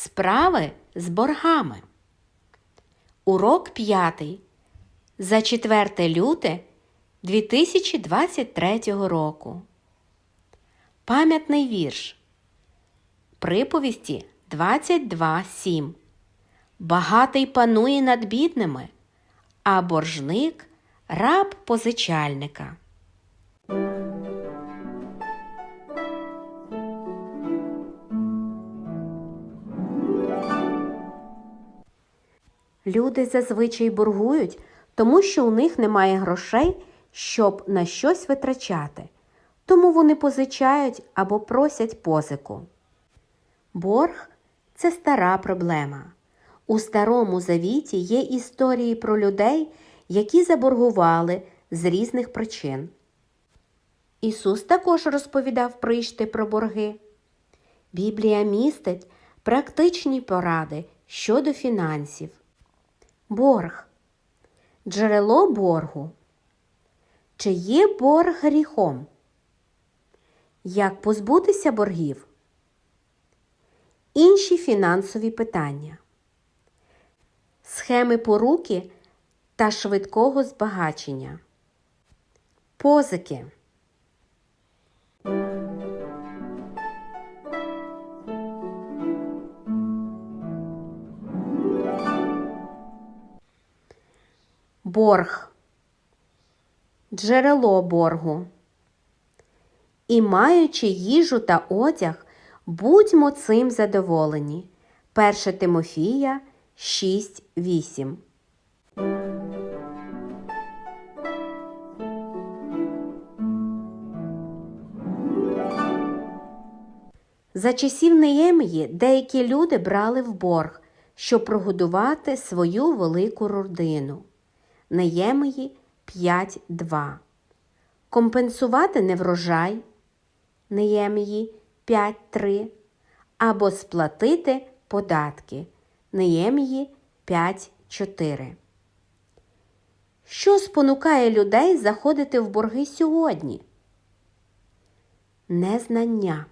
справи з боргами. Урок п'ятий. За 4 люте 2023 року. Пам'ятний вірш. Приповісті 22.7. Багатий панує над бідними, а боржник раб позичальника. Люди зазвичай боргують, тому що у них немає грошей, щоб на щось витрачати. Тому вони позичають або просять позику. Борг це стара проблема. У старому завіті є історії про людей, які заборгували з різних причин. Ісус також розповідав пришти про борги. Біблія містить практичні поради щодо фінансів. Борг. Джерело боргу. Чи є борг гріхом? Як позбутися боргів? Інші фінансові питання. Схеми поруки та швидкого збагачення. Позики. Борг. Джерело боргу. І маючи їжу та одяг, будьмо цим задоволені. 1 Тимофія 6.8 За часів Неємії деякі люди брали в борг, щоб прогодувати свою велику родину. Неємії 5.2 Компенсувати неврожай Неємії 5.3 або сплатити податки Неємії 5.4 Що спонукає людей заходити в борги сьогодні? Незнання.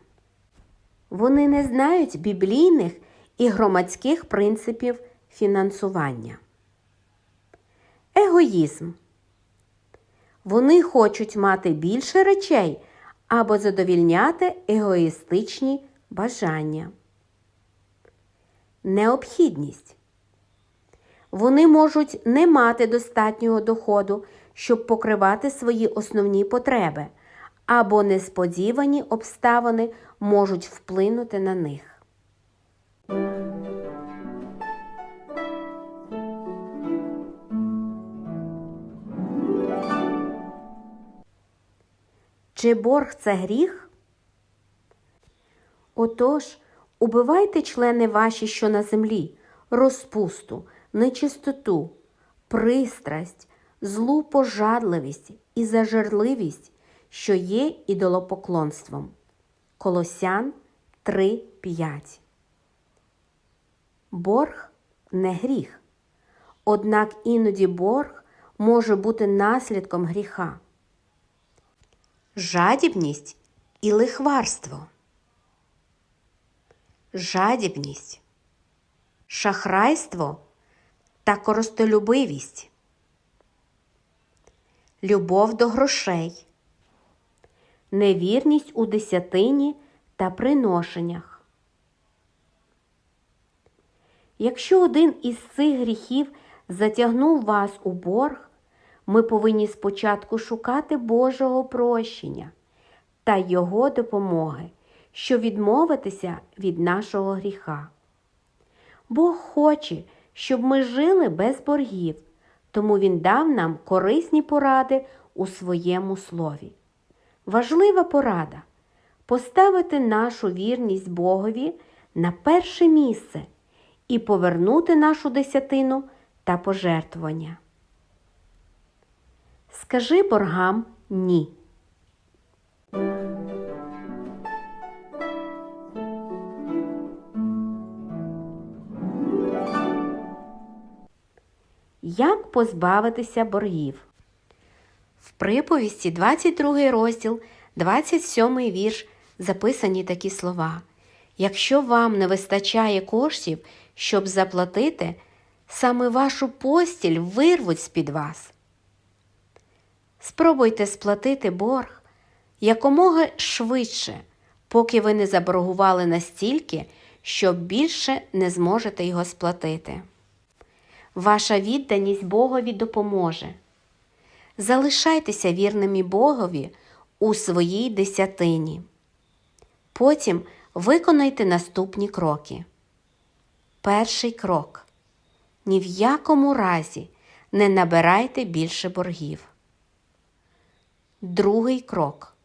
Вони не знають біблійних і громадських принципів фінансування. Егоїзм. Вони хочуть мати більше речей або задовільняти егоїстичні бажання. Необхідність. Вони можуть не мати достатнього доходу, щоб покривати свої основні потреби, або несподівані обставини можуть вплинути на них. Чи борг це гріх? Отож, убивайте члени ваші, що на землі, розпусту, нечистоту, пристрасть, злу пожадливість і зажерливість, що є ідолопоклонством. Колосян 3.5 Борг не гріх. Однак іноді борг може бути наслідком гріха жадібність і лихварство, жадібність, шахрайство та коростолюбивість, любов до грошей, невірність у десятині та приношеннях. Якщо один із цих гріхів затягнув вас у борг, ми повинні спочатку шукати Божого прощення та Його допомоги, щоб відмовитися від нашого гріха. Бог хоче, щоб ми жили без боргів, тому Він дав нам корисні поради у своєму слові. Важлива порада поставити нашу вірність Богові на перше місце і повернути нашу десятину та пожертвування. Скажи боргам ні. Як позбавитися боргів? В приповісті 22 розділ, 27 вірш записані такі слова. Якщо вам не вистачає коштів, щоб заплатити, саме вашу постіль вирвуть з-під вас. Спробуйте сплатити борг якомога швидше, поки ви не заборгували настільки, що більше не зможете його сплатити. Ваша відданість Богові допоможе. Залишайтеся вірними Богові у своїй десятині. Потім виконайте наступні кроки. Перший крок. Ні в якому разі не набирайте більше боргів. Другий крок.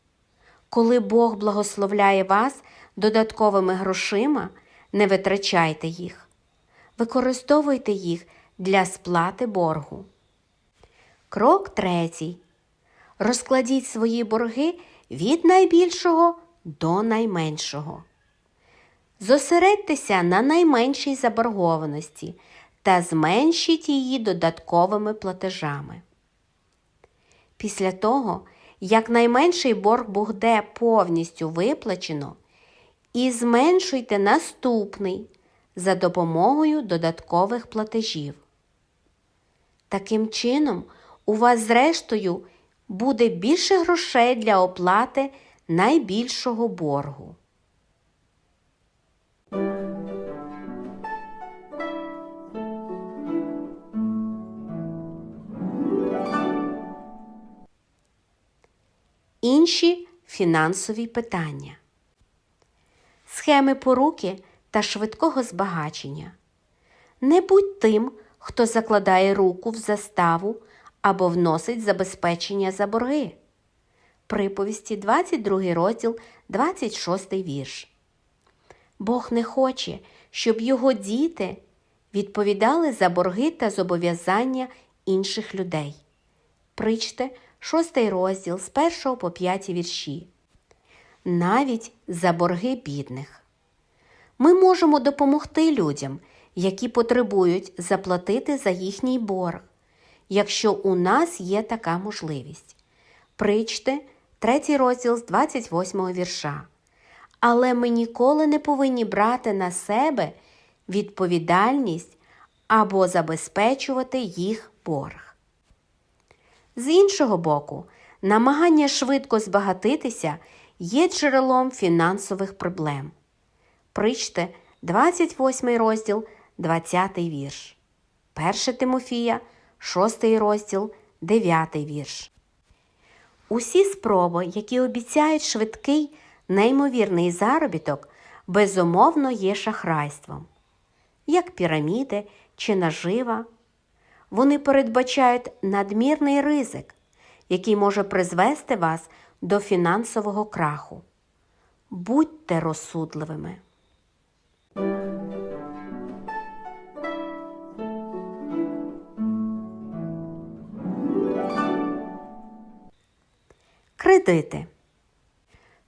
Коли Бог благословляє вас додатковими грошима, не витрачайте їх. Використовуйте їх для сплати боргу. Крок третій. Розкладіть свої борги від найбільшого до найменшого. Зосередьтеся на найменшій заборгованості та зменшіть її додатковими платежами. Після того, як найменший борг буде повністю виплачено, і зменшуйте наступний за допомогою додаткових платежів. Таким чином, у вас, зрештою, буде більше грошей для оплати найбільшого боргу. Інші фінансові питання. Схеми поруки та швидкого збагачення. Не будь тим, хто закладає руку в заставу або вносить забезпечення за борги. Приповісті 22 розділ, 26 вірш. Бог не хоче, щоб його діти відповідали за борги та зобов'язання інших людей. Причте 6 розділ з 1 по 5 вірші. Навіть за борги бідних. Ми можемо допомогти людям, які потребують заплатити за їхній борг, якщо у нас є така можливість. Причте 3 розділ з 28 вірша. Але ми ніколи не повинні брати на себе відповідальність або забезпечувати їх борг. З іншого боку, намагання швидко збагатитися є джерелом фінансових проблем. Причте 28 розділ, 20 вірш. 1 Тимофія, 6 розділ, 9 вірш. Усі спроби, які обіцяють швидкий, неймовірний заробіток, безумовно є шахрайством, як піраміди чи нажива. Вони передбачають надмірний ризик, який може призвести вас до фінансового краху. Будьте розсудливими. Кредити.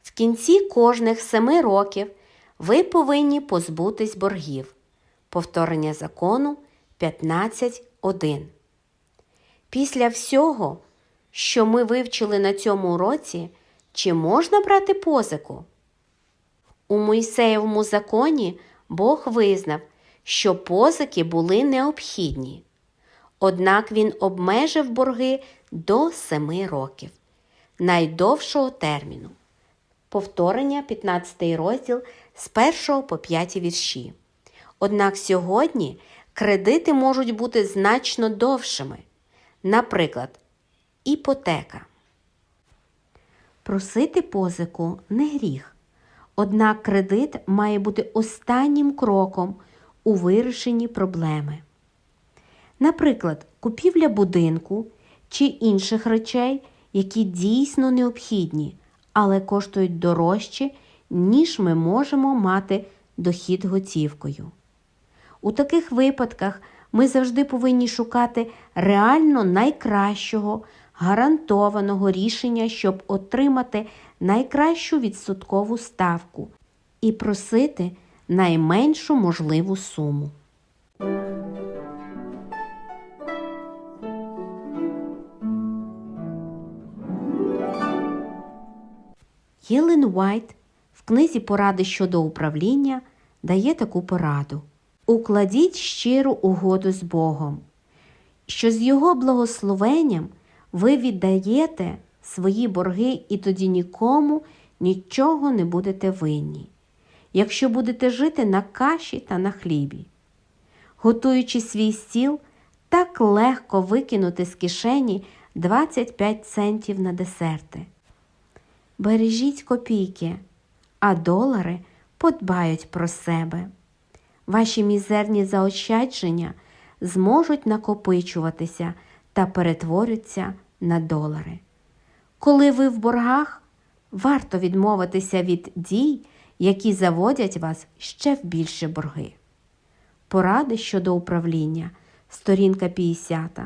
В кінці кожних семи років ви повинні позбутись боргів. Повторення закону 15.1. Після всього, що ми вивчили на цьому уроці, чи можна брати позику? У Мойсеєвому законі Бог визнав, що позики були необхідні. Однак він обмежив борги до семи років, найдовшого терміну. Повторення 15 розділ з 1 по 5 вірші. Однак сьогодні кредити можуть бути значно довшими. Наприклад, іпотека. Просити позику не гріх. Однак кредит має бути останнім кроком у вирішенні проблеми. Наприклад, купівля будинку чи інших речей, які дійсно необхідні, але коштують дорожче, ніж ми можемо мати дохід готівкою. У таких випадках ми завжди повинні шукати реально найкращого, гарантованого рішення, щоб отримати найкращу відсоткову ставку і просити найменшу можливу суму. Єлен Уайт в книзі Поради щодо управління дає таку пораду: Укладіть щиру угоду з Богом, що з Його благословенням ви віддаєте свої борги і тоді нікому нічого не будете винні, якщо будете жити на каші та на хлібі. Готуючи свій стіл, так легко викинути з кишені 25 центів на десерти. Бережіть копійки, а долари подбають про себе. Ваші мізерні заощадження зможуть накопичуватися та перетворються на долари. Коли ви в боргах, варто відмовитися від дій, які заводять вас ще в більше борги. Поради щодо управління, сторінка 50.